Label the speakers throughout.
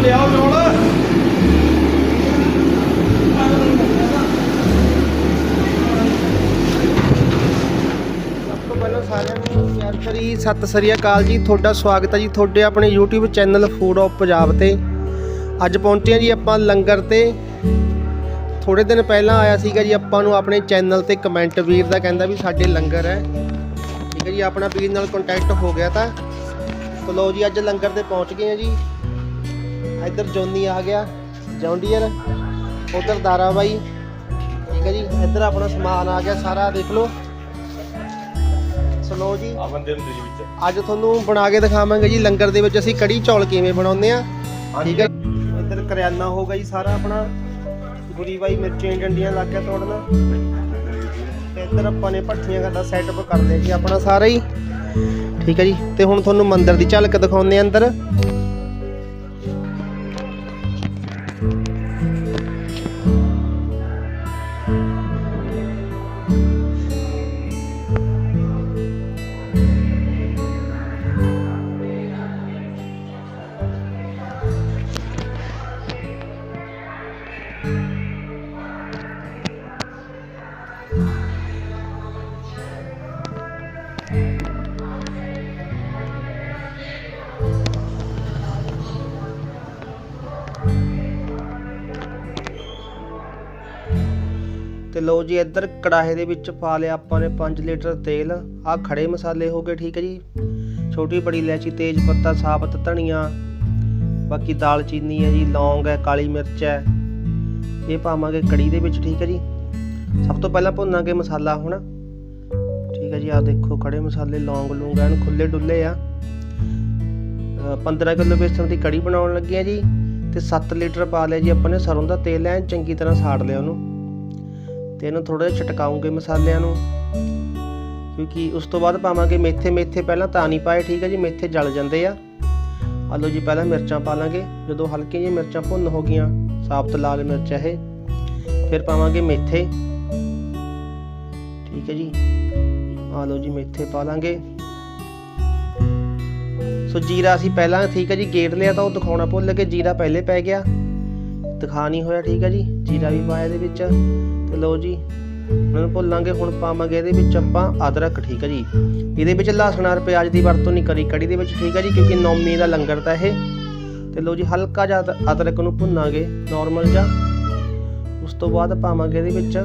Speaker 1: ਉਹ ਲਿਆਓ ਚੌਲ
Speaker 2: ਸਭ ਸਾਰਿਆਂ ਨੂੰ ਪਿਆਰ ਭਰੀ ਸਤਿ ਸ੍ਰੀ ਅਕਾਲ ਜੀ। ਤੁਹਾਡਾ ਸਵਾਗਤ ਹੈ ਜੀ ਤੁਹਾਡੇ ਆਪਣੇ YouTube channel food of Punjab ਤੇ। ਅੱਜ ਪਹੁੰਚੇ ਹਾਂ ਜੀ ਆਪਾਂ ਲੰਗਰ ਤੇ। ਥੋੜੇ ਦਿਨ ਪਹਿਲਾਂ ਆਇਆ ਸੀਗਾ ਜੀ ਆਪਾਂ ਨੂੰ ਆਪਣੇ ਚੈਨਲ ਤੇ ਕਮੈਂਟ ਵੀਰ ਦਾ ਕਹਿੰਦਾ ਵੀ ਸਾਡੇ ਲੰਗਰ ਹੈ। ਠੀਕ ਹੈ ਜੀ, ਆਪਣਾ ਵੀਰ ਨਾਲ ਕੰਟੈਕਟ ਹੋ ਗਿਆ ਤਾਂ। ਤਾਂ ਜੀ, ਅੱਜ ਲੰਗਰ ਤੇ ਪਹੁੰਚ ਗਏ ਹਾਂ ਜੀ। ਇੱਧਰ ਜੋਨੀ ਆ ਗਿਆ ਜੌਂਡੀਅਰ ਉਧਰ ਦਾਰਾ ਬਾਈ ਠੀਕ ਹੈ ਜੀ ਇੱਧਰ ਆਪਣਾ ਸਮਾਨ ਆ ਗਿਆ ਸਾਰਾ ਦੇਖ ਲਓ। ਸਲੋ ਜੀ
Speaker 1: ਆ ਬੰਦੇ ਹੁੰਦੇ ਜੀ ਵਿੱਚ।
Speaker 2: ਅੱਜ ਤੁਹਾਨੂੰ ਬਣਾ ਕੇ ਦਿਖਾਵਾਂਗੇ ਜੀ ਲੰਗਰ ਦੇ ਵਿੱਚ ਅਸੀਂ ਕੜੀ ਚੌਲ ਕਿਵੇਂ ਬਣਾਉਂਦੇ ਆ ਠੀਕ ਹੈ। ਇੱਧਰ ਕਰਿਆਨਾ ਹੋਗਾ ਜੀ ਸਾਰਾ ਆਪਣਾ ਗੁਰੀ ਬਾਈ ਮਿਰਚਾਂ ਡੰਡੀਆਂ ਲਾ ਕੇ ਤੋੜਨਾ। ਤੇ ਇੱਧਰ ਆਪਾਂ ਨੇ ਭੱਠੀਆਂ ਦਾ ਸੈਟਅਪ ਕਰ ਲਿਆ ਜੀ ਆਪਣਾ ਸਾਰਾ ਹੀ। ਠੀਕ ਹੈ ਜੀ ਤੇ ਹੁਣ ਤੁਹਾਨੂੰ ਮੰਦਿਰ ਦੀ ਝਲਕ ਦਿਖਾਉਂਦੇ ਆ ਅੰਦਰ। ਤੇ ਲਓ ਜੀ ਇੱਧਰ ਕੜਾਹੇ ਦੇ ਵਿੱਚ ਪਾ ਲਿਆ ਆਪਾਂ ਨੇ 5 ਲੀਟਰ ਤੇਲ। ਆ ਖੜੇ ਮਸਾਲੇ ਹੋ ਗਏ ਠੀਕ ਹੈ ਜੀ। ਛੋਟੀ ਬੜੀ ਇਲਾਇਚੀ ਤੇਜ ਪੱਤਾ ਸਾਬਤ ਧਨੀਆ ਬਾਕੀ ਦਾਲਚੀਨੀ ਹੈ ਜੀ ਲੌਂਗ ਹੈ ਕਾਲੀ ਮਿਰਚ ਹੈ। ਇਹ ਪਾਵਾਂਗੇ ਕੜੀ ਦੇ ਵਿੱਚ ਠੀਕ ਹੈ ਜੀ। ਸਭ ਤੋਂ ਪਹਿਲਾਂ ਭੁੰਨਾਂਗੇ ਮਸਾਲਾ ਹੁਣ। ਠੀਕ ਹੈ ਜੀ ਆ ਦੇਖੋ ਖੜੇ ਮਸਾਲੇ ਲੌਂਗ ਲੂੰਗ ਐਨ ਖੁੱਲੇ ਡੁੱਲੇ ਆ। ਅ, 15 ਕਿਲੋ ਬੇਸਣ ਦੀ ਕੜੀ ਬਣਾਉਣ ਲੱਗੇ ਆ ਜੀ। ਤੇ 7 ਲੀਟਰ ਪਾ ਲਿਆ ਜੀ ਆਪਾਂ ਨੇ ਸਰੋਂ ਦਾ ਤੇਲ ਐਨ ਚੰਗੀ ਤਰ੍ਹਾਂ ਸਾੜ ਲਿਆ ਉਹਨੂੰ। ਤੇ ਇਹਨੂੰ ਥੋੜਾ ਜਿਹਾ ਛਟਕਾਉਂਗੇ ਮਸਾਲਿਆਂ ਨੂੰ। ਕਿਉਂਕਿ ਉਸ ਤੋਂ ਬਾਅਦ ਪਾਵਾਂਗੇ ਮੇਥੇ। ਮੇਥੇ ਪਹਿਲਾਂ ਤਾਂ ਨਹੀਂ ਪਾਏ, ਠੀਕ ਹੈ ਜੀ? ਮੇਥੇ ਜਲ ਜਾਂਦੇ ਆ। ਆਲੋ ਜੀ, ਪਹਿਲਾਂ ਮਿਰਚਾਂ ਪਾ ਲਾਂਗੇ। ਜਦੋਂ ਹਲਕੀਆਂ ਜਿਹੀਆਂ ਮਿਰਚਾਂ ਭੁੰਨ ਹੋ ਗਈਆਂ, ਸਾਬਤ ਲਾਲ ਮਿਰਚ ਹੈ ਫਿਰ ਪਾਵਾਂਗੇ ਮੇਥੇ। ਠੀਕ ਹੈ ਜੀ? ਆਲੋ ਜੀ, ਮੇਥੇ ਪਾ ਲਾਂਗੇ। ਸੋ ਜੀਰਾ ਅਸੀਂ ਪਹਿਲਾਂ, ਠੀਕ ਹੈ ਜੀ ਗੇਟ ਲਿਆ ਤਾਂ ਉਹ ਦਿਖਾਉਣਾ ਭੁੱਲ ਗਏ। ਜੀਰਾ ਪਹਿਲੇ ਪੈ ਗਿਆ। ਦਿਖਾ ਨਹੀਂ ਹੋਇਆ, ਠੀਕ ਹੈ ਜੀ। ਜੀਰਾ ਵੀ ਪਾਇਆ ਇਹਦੇ ਵਿੱਚ ਤੇ ਲਓ ਜੀ ਮੈਨੂੰ ਭੁੱਲਾਂਗੇ, ਹੁਣ ਪਾਵਾਂਗੇ ਇਹਦੇ ਵਿੱਚ ਆਪਾਂ ਅਦਰਕ, ਠੀਕ ਹੈ ਜੀ। ਇਹਦੇ ਵਿੱਚ ਲਸਣ ਔਰ ਪਿਆਜ਼ ਦੀ ਵਰਤੋਂ ਨਹੀਂ ਕਰੀ, ਕੜੀ ਦੇ ਵਿੱਚ, ਠੀਕ ਹੈ ਜੀ, ਕਿਉਂਕਿ ਨੌਮੀ ਦਾ ਲੰਗਰ ਤਾਂ ਇਹ। ਤੇ ਲਓ ਜੀ, ਹਲਕਾ ਜਿਹਾ ਅਦ- ਅਦਰਕ ਨੂੰ ਭੁੰਨਾਂਗੇ ਨਾਰਮਲ ਜਿਹਾ। ਉਸ ਤੋਂ ਬਾਅਦ ਪਾਵਾਂਗੇ ਇਹਦੇ ਵਿੱਚ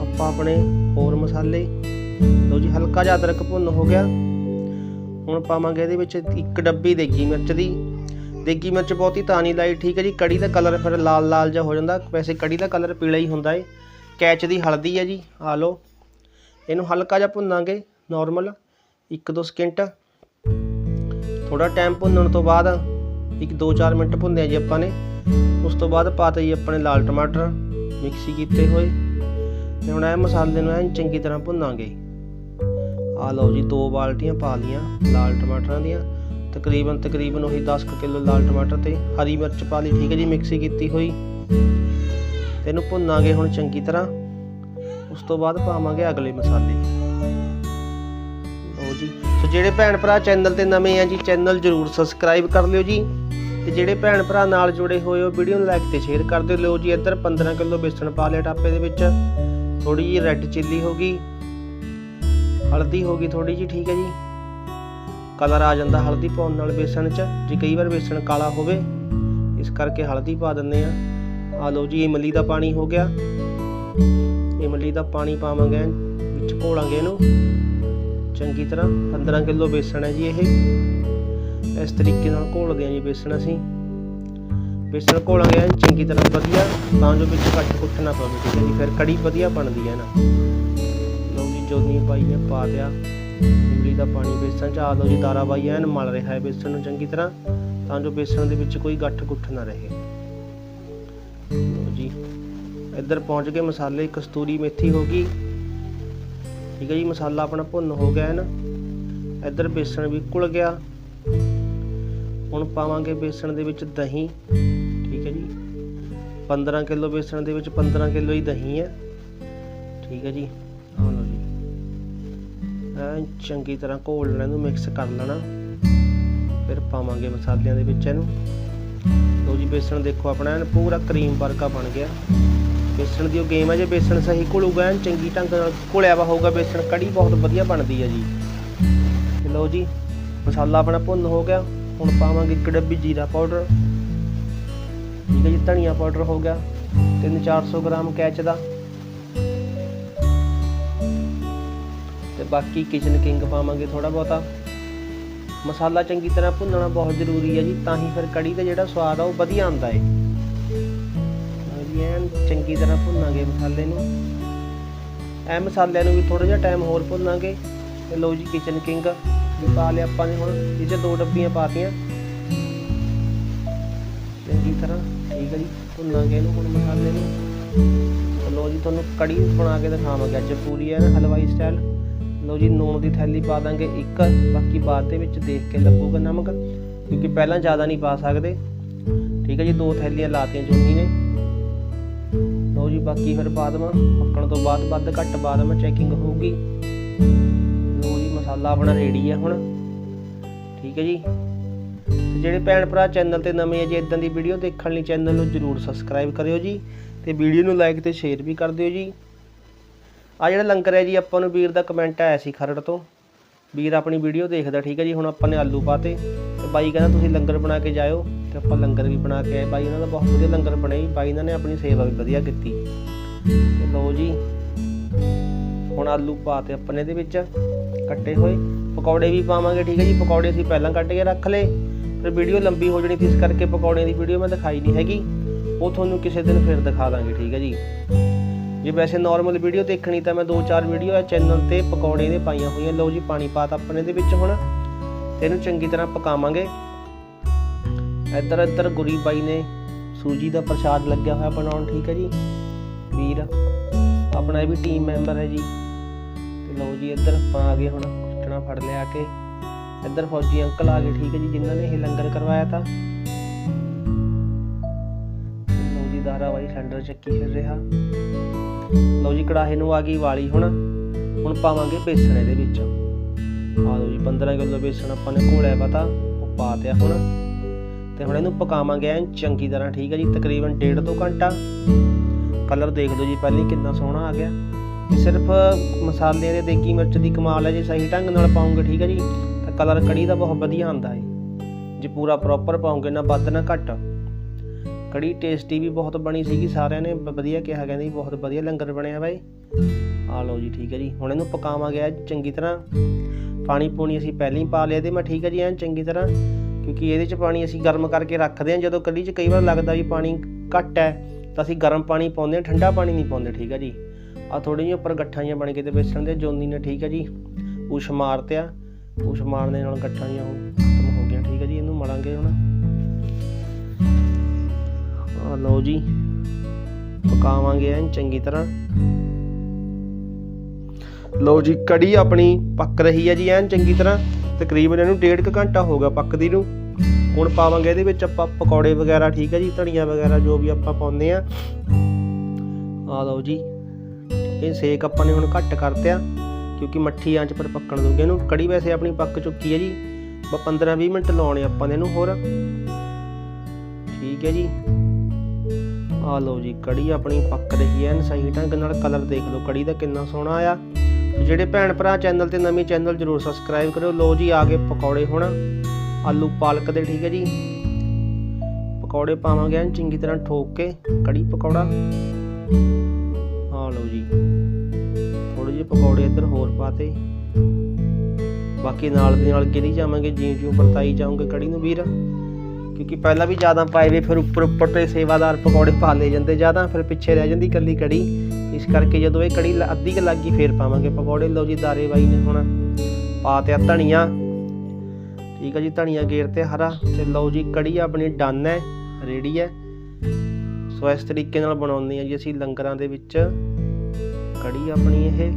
Speaker 2: ਆਪਾਂ ਆਪਣੇ ਹੋਰ ਮਸਾਲੇ। ਲਓ ਜੀ, ਹਲਕਾ ਜਿਹਾ ਅਦਰਕ ਭੁੰਨ ਹੋ ਗਿਆ। ਹੁਣ ਪਾਵਾਂਗੇ ਇਹਦੇ ਵਿੱਚ ਇੱਕ ਡੱਬੀ ਦੇਗੀ ਮਿਰਚ ਦੀ। ਦੇਗੀ ਮਿਰਚ ਬਹੁਤੀ ਤਾਂ ਨਹੀਂ ਲਾਈ, ਠੀਕ ਹੈ ਜੀ। ਕੜੀ ਦਾ ਕਲਰ ਫਿਰ ਲਾਲ ਲਾਲ ਜਿਹਾ ਹੋ ਜਾਂਦਾ। ਵੈਸੇ ਕੜੀ ਦਾ ਕਲਰ ਪੀਲਾ ਹੀ ਹੁੰਦਾ ਏ। ਕੈਚ ਦੀ ਹਲਦੀ ਹੈ ਜੀ, ਆ ਲਓ। ਇਹਨੂੰ ਹਲਕਾ ਜਿਹਾ ਭੁੰਨਾਂਗੇ ਨਾਰਮਲ 1-2 ਸਕਿੰਟ। ਥੋੜਾ ਟਾਈਮ ਭੁੰਨਣ ਤੋਂ ਬਾਅਦ ਇੱਕ 2-4 ਮਿੰਟ ਭੁੰਨਿਆ ਜੀ ਆਪਾਂ ਨੇ। ਉਸ ਤੋਂ ਬਾਅਦ ਪਾਤੇ ਜੀ ਆਪਣੇ ਲਾਲ ਟਮਾਟਰ ਮਿਕਸੀ ਕੀਤੇ ਹੋਏ। ਤੇ ਹੁਣ ਇਹ ਮਸਾਲੇ ਨੂੰ ਐਨ ਚੰਗੀ ਤਰ੍ਹਾਂ ਭੁੰਨਾਂਗੇ। ਆ ਲਓ ਜੀ, ਦੋ ਬਾਲਟੀਆਂ ਪਾ ਲੀਆਂ ਲਾਲ ਟਮਾਟਰਾਂ ਦੀਆਂ। ਤਕਰੀਬਨ ਤਕਰੀਬਨ ਉਹੀ 10 ਕਿਲੋ ਲਾਲ ਟਮਾਟਰ ਤੇ ਹਰੀ ਮਿਰਚ ਪਾ ਲਈ, ਠੀਕ ਹੈ ਜੀ, ਮਿਕਸੀ ਕੀਤੀ ਹੋਈ। ਤੇ ਇਹਨੂੰ ਭੁੰਨਾਂਗੇ ਹੁਣ ਚੰਗੀ ਤਰ੍ਹਾਂ। ਉਸ ਤੋਂ ਬਾਅਦ ਪਾਵਾਂਗੇ ਅਗਲੇ ਮਸਾਲੇ। ਲਓ ਜੀ। ਸੋ ਜਿਹੜੇ ਭੈਣ ਭਰਾ ਚੈਨਲ ਤੇ ਨਵੇਂ ਆ ਜੀ, ਚੈਨਲ ਜਰੂਰ ਸਬਸਕ੍ਰਾਈਬ ਕਰ ਲਿਓ ਜੀ। ਤੇ ਜਿਹੜੇ ਭੈਣ ਭਰਾ ਨਾਲ ਜੁੜੇ ਹੋਏ ਹੋ, ਵੀਡੀਓ ਨੂੰ ਲਾਈਕ ਤੇ ਸ਼ੇਅਰ ਕਰ ਦਿਓ। ਲਓ ਜੀ, ਇੱਧਰ 15 ਕਿਲੋ ਬੇਸਣ ਪਾ ਲਿਆ ਟਾਪੇ ਦੇ ਵਿੱਚ। ਥੋੜੀ ਜਿਹੀ ਰੈੱਡ ਚਿੱਲੀ ਹੋ ਗਈ। ਹਲਦੀ ਹੋ ਗਈ ਥੋੜੀ ਜਿਹੀ, ਠੀਕ ਹੈ ਜੀ। ਕਲਰ ਆ ਜਾਂਦਾ ਹਲਦੀ ਪਾਉਣ ਨਾਲ ਬੇਸਣ 'ਚ, ਜੇ ਕਈ ਵਾਰ ਬੇਸਣ ਕਾਲਾ ਹੋਵੇ, ਇਸ ਕਰਕੇ ਹਲਦੀ ਪਾ ਦਿੰਦੇ ਆ ਆ ਲਓ ਜੀ ਇਮਲੀ ਦਾ ਪਾਣੀ ਹੋ ਗਿਆ। ਇਮਲੀ ਦਾ ਪਾਣੀ ਪਾਵਾਂਗੇ, ਵਿੱਚ ਘੋਲਾਂਗੇ ਇਹਨੂੰ। ਚੰਗੀ ਤਰ੍ਹਾਂ 15 ਕਿਲੋ ਬੇਸਣ ਹੈ ਜੀ ਇਹ। ਇਸ ਤਰੀਕੇ ਨਾਲ ਘੋਲਦੇ ਆ ਜੀ ਬੇਸਣ ਅਸੀਂ। ਬੇਸਣ ਘੋਲਾਂਗੇ ਐਨ ਚੰਗੀ ਤਰ੍ਹਾਂ ਵਧੀਆ, ਤਾਂ ਜੋ ਵਿੱਚ ਕੱਟ ਕੁੱਟ ਨਾ ਪਵੇ ਠੀਕ ਹੈ ਜੀ, ਫਿਰ ਕੜੀ ਵਧੀਆ ਬਣਦੀ ਹੈ ਨਾ। ਲਓ ਜੀ ਜੋਨੀ ਪਾਈਆਂ ਪਾ ਦਿਆ। ਦਾ ਪਾਣੀ ਬੇਸਣ ਚ ਆ ਲਓ ਜੀ ਦਾਰਾ ਐਨ ਮਲ ਰਿਹਾ ਹੈ ਬੇਸਣ ਨੂੰ ਚੰਗੀ ਤਰ੍ਹਾਂ, ਤਾਂ ਜੋ ਬੇਸਣ ਦੇ ਵਿੱਚ ਕੋਈ ਗੱਠ ਗੁੱਠ ਨਾ ਰਹੇ। ਲਓ ਜੀ, ਇੱਧਰ ਪਹੁੰਚ ਗਏ ਮਸਾਲੇ ਕਸਤੂਰੀ ਮੇਥੀ ਹੋ ਗਈ। ਠੀਕ ਹੈ ਜੀ, ਮਸਾਲਾ ਆਪਣਾ ਭੁੰਨ ਹੋ ਗਿਆ ਹੈ ਨਾ। ਇੱਧਰ ਬੇਸਣ ਵੀ ਘੁਲ ਗਿਆ। ਹੁਣ ਪਾਵਾਂਗੇ ਬੇਸਣ ਦੇ ਵਿੱਚ ਦਹੀਂ। ਠੀਕ ਹੈ ਜੀ 15 ਕਿਲੋ ਬੇਸਣ ਦੇ ਵਿੱਚ 15 ਕਿਲੋ ਹੀ ਦਹੀਂ ਹੈ। ਠੀਕ ਹੈ ਜੀ। ਚੰਗੀ ਤਰ੍ਹਾਂ ਘੋਲ ਲੈਣਾ ਇਹਨੂੰ ਮਿਕਸ ਕਰ ਲੈਣਾ। ਫਿਰ ਪਾਵਾਂਗੇ ਮਸਾਲਿਆਂ ਦੇ ਵਿੱਚ ਇਹਨੂੰ। ਲਓ ਜੀ, ਬੇਸਣ ਦੇਖੋ ਆਪਣਾ ਐਨ ਪੂਰਾ ਕਰੀਮ ਵਰਗਾ ਬਣ ਗਿਆ। ਬੇਸਣ ਦੀ ਉਹ ਗੇਮ ਹੈ ਜੇ ਬੇਸਣ ਸਹੀ ਘੁਲੂਗਾ ਐਨ ਚੰਗੀ ਢੰਗ ਨਾਲ ਘੁਲਿਆ ਵਾ ਹੋਊਗਾ, ਬੇਸਣ ਕੜੀ ਬਹੁਤ ਵਧੀਆ ਬਣਦੀ ਹੈ ਜੀ। ਤੇ ਲਓ ਜੀ, ਮਸਾਲਾ ਆਪਣਾ ਭੁੰਨ ਹੋ ਗਿਆ। ਹੁਣ ਪਾਵਾਂਗੇ ਇੱਕ ਡੱਬੀ ਜੀਰਾ ਪਾਊਡਰ। ਠੀਕ ਹੈ ਜੀ, ਧਨੀਆ ਪਾਊਡਰ ਹੋ ਗਿਆ। 3-400 ਗ੍ਰਾਮ ਕੈਚ ਦਾ। ਬਾਕੀ ਕਿਚਨ ਕਿੰਗ ਪਾਵਾਂਗੇ ਥੋੜਾ ਬਹੁਤਾ। ਮਸਾਲਾ ਚੰਗੀ ਤਰ੍ਹਾਂ ਭੁੰਨਣਾ ਬਹੁਤ ਜ਼ਰੂਰੀ ਹੈ ਜੀ, ਤਾਂ ਹੀ ਫਿਰ ਕੜੀ ਦਾ ਜਿਹੜਾ ਸਵਾਦ ਆ ਉਹ ਵਧੀਆ ਆਉਂਦਾ ਏ। ਜੀ, ਐਨ ਚੰਗੀ ਤਰ੍ਹਾਂ ਭੁੰਨਾਂਗੇ ਮਸਾਲੇ ਨੂੰ। ਐ ਮਸਾਲਿਆਂ ਨੂੰ ਵੀ ਥੋੜਾ ਜਿਹਾ ਟਾਈਮ ਹੋਰ ਭੁੰਨਾਂਗੇ। ਤੇ ਲਓ ਜੀ ਕਿਚਨ ਕਿੰਗ ਵੀ ਪਾ ਲਿਆ ਆਪਾਂ ਨੇ ਹੁਣ, ਇਹ 'ਚ ਦੋ ਡੱਬੀਆਂ ਪਾਤੀਆਂ। ਚੰਗੀ ਤਰ੍ਹਾਂ ਠੀਕ ਹੈ ਜੀ, ਭੁੰਨਾਂਗੇ ਇਹਨੂੰ ਹੁਣ ਮਸਾਲੇ ਨੂੰ। ਲਓ ਜੀ, ਤੁਹਾਨੂੰ ਕੜੀ ਬਣਾ ਕੇ ਦਿਖਾਵਾਂਗੇ ਅੱਜ ਪੂਰੀ ਹੈ ਹਲਵਾਈ ਸਟਾਈਲ ਲਓ ਜੀ, ਨੂਣ ਦੀ ਥੈਲੀ ਪਾ ਦਾਂਗੇ ਇੱਕ, ਬਾਕੀ ਬਾਅਦ ਦੇ ਵਿੱਚ ਦੇਖ ਕੇ ਲੱਗੂਗਾ ਨਮਕ, ਕਿਉਂਕਿ ਪਹਿਲਾਂ ਜ਼ਿਆਦਾ ਨਹੀਂ ਪਾ ਸਕਦੇ। ਠੀਕ ਹੈ ਜੀ, ਦੋ ਥੈਲੀਆਂ ਲਾਤੀਆਂ ਚੁੰਨੀ ਨੇ। ਲਓ ਜੀ, ਬਾਕੀ ਫਿਰ ਬਾਅਦ ਮਾ ਪੱਕਣ ਤੋਂ ਬਾਅਦ ਵੱਧ ਘੱਟ ਬਾਅਦ ਮਾ ਚੈਕਿੰਗ ਹੋਊਗੀ। ਲਓ ਜੀ, ਮਸਾਲਾ ਆਪਣਾ ਰੈਡੀ ਹੈ ਹੁਣ। ਠੀਕ ਹੈ ਜੀ। ਜਿਹੜੇ ਭੈਣ ਭਰਾ ਚੈਨਲ ਤੇ ਨਵੇਂ ਆ ਜੀ ਇਦਾਂ ਦੀ ਵੀਡੀਓ ਦੇਖਣ ਲਈ ਚੈਨਲ ਨੂੰ ਜਰੂਰ ਸਬਸਕ੍ਰਾਈਬ ਕਰਿਓ ਜੀ। ਤੇ ਵੀਡੀਓ ਨੂੰ ਲਾਈਕ ਤੇ ਸ਼ੇਅਰ ਵੀ ਕਰ ਦਿਓ ਜੀ। ਆ ਜਿਹੜਾ ਲੰਗਰ ਹੈ ਜੀ, ਆਪਾਂ ਨੂੰ ਵੀਰ ਦਾ ਕਮੈਂਟ ਆਇਆ ਸੀ ਖਰੜ ਤੋਂ। ਵੀਰ ਆਪਣੀ ਵੀਡੀਓ ਦੇਖਦਾ, ਠੀਕ ਹੈ ਜੀ, ਹੁਣ ਆਪਾਂ ਨੇ ਆਲੂ ਪਾਤੇ। ਤੇ ਬਾਈ ਕਹਿੰਦਾ, ਤੁਸੀਂ ਲੰਗਰ ਬਣਾ ਕੇ ਜਾਇਓ। ਤੇ ਆਪਾਂ ਲੰਗਰ ਵੀ ਬਣਾ ਕੇ ਆਏ। ਬਾਈ ਉਹਨਾਂ ਦਾ ਬਹੁਤ ਵਧੀਆ ਲੰਗਰ ਬਣਿਆ ਜੀ। ਬਾਈ ਇਹਨਾਂ ਨੇ ਆਪਣੀ ਸੇਵਾ ਵੀ ਵਧੀਆ ਕੀਤੀ। ਤੇ ਲਓ ਜੀ, ਹੁਣ ਆਲੂ ਪਾਤੇ ਆਪਾਂ ਨੇ ਇਹਦੇ ਵਿੱਚ। ਕੱਟੇ ਹੋਏ। ਪਕੌੜੇ ਵੀ ਪਾਵਾਂਗੇ, ਠੀਕ ਹੈ ਜੀ। ਪਕੌੜੇ ਅਸੀਂ ਪਹਿਲਾਂ ਕੱਟ ਕੇ ਰੱਖ ਲਏ। ਫਿਰ ਵੀਡੀਓ ਲੰਬੀ ਹੋ ਜਾਣੀ ਸੀ, ਇਸ ਕਰਕੇ ਪਕੌੜਿਆਂ ਦੀ ਵੀਡੀਓ ਮੈਂ ਦਿਖਾਈ ਨਹੀਂ ਹੈਗੀ। ਉਹ ਤੁਹਾਨੂੰ ਕਿਸੇ ਦਿਨ ਫਿਰ ਦਿਖਾ ਦਾਂਗੇ, ਠੀਕ ਹੈ ਜੀ। ਜੇ ਵੈਸੇ ਨਾਰਮਲ ਵੀਡੀਓ ਦੇਖਣੀ ਤਾਂ ਮੈਂ ਦੋ ਚਾਰ ਵੀਡੀਓ ਆ ਚੈਨਲ ਤੇ ਪਕੌੜੇ ਦੇ ਪਾਈਆਂ ਹੋਈਆਂ। ਲਓ ਜੀ, ਪਾਣੀ ਪਾਤ ਆਪਣੇ ਦੇ ਵਿੱਚ ਹੁਣ। ਤੇ ਇਹਨੂੰ ਚੰਗੀ ਤਰ੍ਹਾਂ ਪਕਾਵਾਂਗੇ। ਇੱਧਰ ਇੱਧਰ ਗੁਰੀ ਬਾਈ ਨੇ ਸੂਜੀ ਦਾ ਪ੍ਰਸ਼ਾਦ ਲੱਗਿਆ ਹੋਇਆ ਬਣਾਉਣ, ਠੀਕ ਹੈ ਜੀ? ਵੀਰ, ਆਪਣਾ ਇਹ ਵੀ ਟੀਮ ਮੈਂਬਰ ਹੈ ਜੀ। ਤੇ ਲਓ ਜੀ, ਇੱਧਰ ਆਪਾਂ ਆ ਗਏ ਹੁਣ ਕੁੱਟਣਾ ਫੜ ਲਿਆ ਕੇ। ਇੱਧਰ ਫੌਜੀ ਅੰਕਲ ਆ ਗਏ, ਠੀਕ ਹੈ ਜੀ, ਜਿਨ੍ਹਾਂ ਨੇ ਇਹ ਲੰਗਰ ਕਰਵਾਇਆ ਤਾਂ। ਲਓ ਜੀ, ਦਾਰਾ ਬਾਈ ਸੈਂਟਰ ਚੱਕੀ ਫਿਰ ਰਿਹਾ। ਲਓ ਜੀ ਕੜਾਹੇ ਨੂੰ ਆ ਗਈ ਵਾਲੀ ਹੁਣ। ਹੁਣ ਪਾਵਾਂਗੇ ਬੇਸਣ ਇਹਦੇ ਵਿੱਚ। ਆ ਲਓ ਜੀ 15 ਕਿਲੋ ਬੇਸਣ ਆਪਾਂ ਨੇ ਘੋਲਿਆ ਪਤਾ ਉਹ ਪਾ ਦਿਆ ਹੁਣ। ਤੇ ਹੁਣ ਇਹਨੂੰ ਪਕਾਵਾਂਗੇ ਐਨ ਚੰਗੀ ਤਰ੍ਹਾਂ, ਠੀਕ ਹੈ ਜੀ? ਤਕਰੀਬਨ 1.5 ਤੋਂ ਘੰਟਾ। ਕਲਰ ਦੇਖ ਲਓ ਜੀ, ਪਹਿਲੇ ਕਿੰਨਾ ਸੋਹਣਾ ਆ ਗਿਆ। ਸਿਰਫ ਮਸਾਲੇ ਦੇ ਦੇਗੀ ਮਿਰਚ ਦੀ ਕਮਾਲ ਹੈ ਜੇ ਸਹੀ ਢੰਗ ਨਾਲ ਪਾਉਂਗੇ, ਠੀਕ ਹੈ ਜੀ? ਤਾਂ ਕਲਰ ਕੜੀ ਦਾ ਬਹੁਤ ਵਧੀਆ ਆਉਂਦਾ ਹੈ ਜੇ ਪੂਰਾ ਪ੍ਰੋਪਰ ਪਾਉਂਗੇ, ਨਾ ਵੱਧ ਨਾ ਘੱਟ। ਕੜੀ ਟੇਸਟੀ ਵੀ ਬਹੁਤ ਬਣੀ ਸੀਗੀ, ਸਾਰਿਆਂ ਨੇ ਬ- ਵਧੀਆ ਕਿਹਾ, ਕਹਿੰਦੇ ਜੀ ਬਹੁਤ ਵਧੀਆ ਲੰਗਰ ਬਣਿਆ ਬਾਈ। ਆ ਲਓ ਜੀ, ਠੀਕ ਹੈ ਜੀ। ਹੁਣ ਇਹਨੂੰ ਪਕਾਵਾਂਗੇ ਐਨ ਚੰਗੀ ਤਰ੍ਹਾਂ। ਪਾਣੀ ਪੂਣੀ ਅਸੀਂ ਪਹਿਲਾਂ ਹੀ ਪਾ ਲਿਆ ਤੇ ਮੈਂ ਠੀਕ ਹੈ ਜੀ, ਐਨ ਚੰਗੀ ਤਰ੍ਹਾਂ, ਕਿਉਂਕਿ ਇਹਦੇ ਚ ਪਾਣੀ ਅਸੀਂ ਗਰਮ ਕਰਕੇ ਰੱਖਦੇ ਹਾਂ। ਜਦੋਂ ਕੜੀ ਚ ਕਈ ਵਾਰ ਲੱਗਦਾ ਵੀ ਪਾਣੀ ਘੱਟ ਹੈ, ਤਾਂ ਅਸੀਂ ਗਰਮ ਪਾਣੀ ਪਾਉਂਦੇ ਹਾਂ, ਠੰਡਾ ਪਾਣੀ ਨਹੀਂ ਪਾਉਂਦੇ, ਠੀਕ ਹੈ ਜੀ। ਆ ਥੋੜੀ ਜਿਹੀ ਉੱਪਰ ਗੱਠਾਂ ਜਿਹੀਆਂ ਬਣ ਕੇ ਤੇ ਵੇਸਣ ਦੇ, ਜੋਨੀ ਨੇ ਠੀਕ ਹੈ ਜੀ ਉਛ ਮਾਰਤਿਆ। ਆ ਉਛ ਮਾਰਨ ਦੇ ਨਾਲ ਗੱਠਾਂ ਜਿਹੀਆਂ ਉਹ ਖਤਮ ਹੋ ਗਿਆ ਠੀਕ ਹੈ ਜੀ। ਇਹਨੂੰ ਮਲਾਂਗੇ ਹੁਣ। ਆ ਲਓ ਜੀ। ਪਕਾਵਾਂਗੇ ਐਨ ਚੰਗੀ ਤਰ੍ਹਾਂ। ਲਓ ਜੀ, ਕੜੀ ਆਪਣੀ ਪੱਕ ਰਹੀ ਹੈ ਜੀ ਐਨ ਚੰਗੀ ਤਰ੍ਹਾਂ। ਤਕਰੀਬਨ ਇਹਨੂੰ ਡੇਢ ਕੁ ਘੰਟਾ ਹੋ ਗਿਆ ਪੱਕਦੀ ਨੂੰ। ਹੁਣ ਪਾਵਾਂਗੇ ਇਹਦੇ ਵਿੱਚ ਆਪਾਂ ਪਕੌੜੇ ਵਗੈਰਾ, ਠੀਕ ਹੈ ਜੀ, ਧਨੀਆ ਵਗੈਰਾ ਜੋ ਵੀ ਆਪਾਂ ਪਾਉਂਦੇ ਆ ਆ ਲਓ ਜੀ, ਇਹ ਸੇਕ ਆਪਾਂ ਨੇ ਹੁਣ ਘੱਟ ਕਰਤਿਆ, ਕਿਉਂਕਿ ਮੱਠੀ ਆਂਚ ਪਰ ਪੱਕਣ ਦੂਗੇ ਇਹਨੂੰ। ਕੜੀ ਵੈਸੇ ਆਪਣੀ ਪੱਕ ਚੁੱਕੀ ਹੈ ਜੀ। ਬਸ 15-20 ਮਿੰਟ ਲਾਉਣੇ ਆਪਾਂ ਨੇ ਇਹਨੂੰ ਹੋਰ। ਠੀਕ ਹੈ ਜੀ। ਆ ਲਓ ਜੀ, ਕੜੀ ਆਪਣੀ ਪੱਕ ਰਹੀ ਹੈ ਸਹੀ ਢੰਗ ਨਾਲ ਕਲਰ ਦੇਖ ਲਓ, ਕੜੀ ਦਾ ਕਿੰਨਾ ਸੋਹਣਾ ਆਇਆ ਤੇ ਜਿਹੜੇ ਭੈਣ ਭਰਾ ਚੈਨਲ ਤੇ ਨਵੇਂ ਚੈਨਲ ਜਰੂਰ ਸਬਸਕ੍ਰਾਈਬ ਕਰਿਓ। ਲਓ ਜੀ, ਆ ਗਏ ਪਕੌੜੇ ਹੁਣ। ਆਲੂ ਪਾਲਕ ਦੇ, ਠੀਕ ਹੈ ਜੀ। ਪਕੌੜੇ ਪਾਵਾਂਗੇ ਐਨ, ਚੰਗੀ ਤਰ੍ਹਾਂ ਠੋਕ ਕੇ, ਕੜੀ ਪਕੌੜਾ। ਆ ਲਓ ਜੀ ਥੋੜੇ ਜਿਹੇ ਪਕੌੜੇ ਇੱਧਰ ਹੋਰ ਪਾਤੇ। ਬਾਕੀ ਨਾਲ ਦੀ ਨਾਲ ਗਿਰੀ ਜਾਵਾਂਗੇ ਜਿਉਂ ਜਿਉਂ ਵਰਤਾਈ ਜਾਵਾਂਗੇ ਕੜੀ ਨੂੰ ਵੀਰ। ਕਿਉਂਕਿ ਪਹਿਲਾਂ ਵੀ ਜ਼ਿਆਦਾ ਪਾਏ ਵੇ, ਫਿਰ ਉੱਪਰ ਉੱਪਰ ਤੇ ਸੇਵਾਦਾਰ ਪਕੌੜੇ ਪਾ ਲਏ ਜਾਂਦੇ, ਜ਼ਿਆਦਾ ਫਿਰ ਪਿੱਛੇ ਰਹਿ ਜਾਂਦੀ ਕੱਲੀ ਕੜੀ। ਇਸ ਕਰਕੇ ਜਦੋਂ ਇਹ ਕੜੀ ਅੱਧੀ ਕੁ ਲੱਗ ਗਈ, ਫੇਰ ਪਾਵਾਂਗੇ ਪਕੌੜੇ। ਲਓ ਜੀ, ਦਾਰੇ ਬਾਈ ਨੇ ਹੁਣ ਪਾ ਤਿਆ ਧਨੀਆ। ਠੀਕ ਹੈ ਜੀ, ਧਨੀਆ ਗੇਰ ਤੇ ਹਰਾ ਤੇ ਲਓ ਜੀ, ਕੜੀ ਆਪਣੀ ਡਨ ਹੈ ਰੈਡੀ ਹੈ। ਸੋ ਇਸ ਤਰੀਕੇ ਨਾਲ ਬਣਾਉਂਦੇ ਆ ਜੀ ਅਸੀਂ ਲੰਗਰਾਂ ਦੇ ਵਿੱਚ। ਕੜੀ ਆਪਣੀ ਇਹ।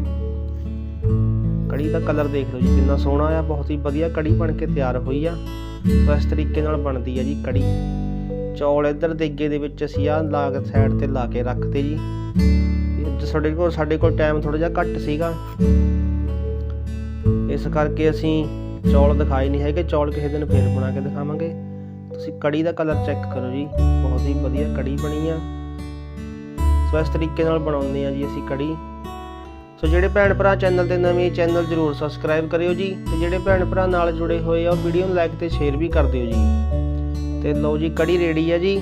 Speaker 2: ਕੜੀ ਦਾ ਕਲਰ ਦੇਖ ਲਓ ਜੀ, ਕਿੰਨਾ ਸੋਹਣਾ ਆ, ਬਹੁਤ ਹੀ ਵਧੀਆ ਕੜੀ ਬਣ ਕੇ ਤਿਆਰ ਹੋਈ ਆ। ਇਸ ਤਰੀਕੇ ਨਾਲ ਬਣਦੀ ਹੈ ਜੀ ਕੜੀ। ਚੌਲ ਇੱਧਰ ਦੇਗੇ ਦੇ ਵਿੱਚ ਅਸੀਂ ਆਹ ਲਾ ਕੇ ਸਾਈਡ ਤੇ ਲਾ ਕੇ ਰੱਖਤੇ ਜੀ। ਸਾਡੇ ਕੋਲ ਸਾਡੇ ਕੋਲ ਟਾਈਮ ਥੋੜਾ ਜਿਹਾ ਘੱਟ ਸੀਗਾ। ਇਸ ਕਰਕੇ ਅਸੀਂ ਚੌਲ ਦਿਖਾਏ ਨਹੀਂ ਹੈਗੇ। ਚੌਲ ਕਿਸੇ ਦਿਨ ਫੇਰ ਬਣਾ ਕੇ ਦਿਖਾਵਾਂਗੇ। ਤੁਸੀਂ ਕੜੀ ਦਾ ਕਲਰ ਚੈੱਕ ਕਰੋ ਜੀ। ਬਹੁਤ ਹੀ ਵਧੀਆ ਕੜੀ ਬਣੀ ਆ। ਸੋ ਇਸ ਤਰੀਕੇ ਨਾਲ ਬਣਾਉਂਦੇ ਆ ਜੀ ਅਸੀਂ ਕੜੀ। ਸੋ ਜਿਹੜੇ ਭੈਣ ਭਰਾ ਚੈਨਲ ਤੇ ਨਵੇਂ, ਚੈਨਲ ਜਰੂਰ ਸਬਸਕ੍ਰਾਈਬ ਕਰਿਓ ਜੀ ਤੇ ਜਿਹੜੇ ਭੈਣ ਭਰਾ ਨਾਲ ਜੁੜੇ ਹੋਏ ਆ, ਉਹ ਵੀਡੀਓ ਨੂੰ ਲਾਈਕ ਤੇ ਸ਼ੇਅਰ ਵੀ ਕਰ ਦਿਓ ਜੀ। ਤੇ ਲਓ ਜੀ, ਕੜੀ ਰੈਡੀ ਆ ਜੀ।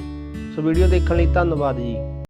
Speaker 2: ਸੋ ਵੀਡੀਓ ਦੇਖਣ ਲਈ ਧੰਨਵਾਦ ਜੀ।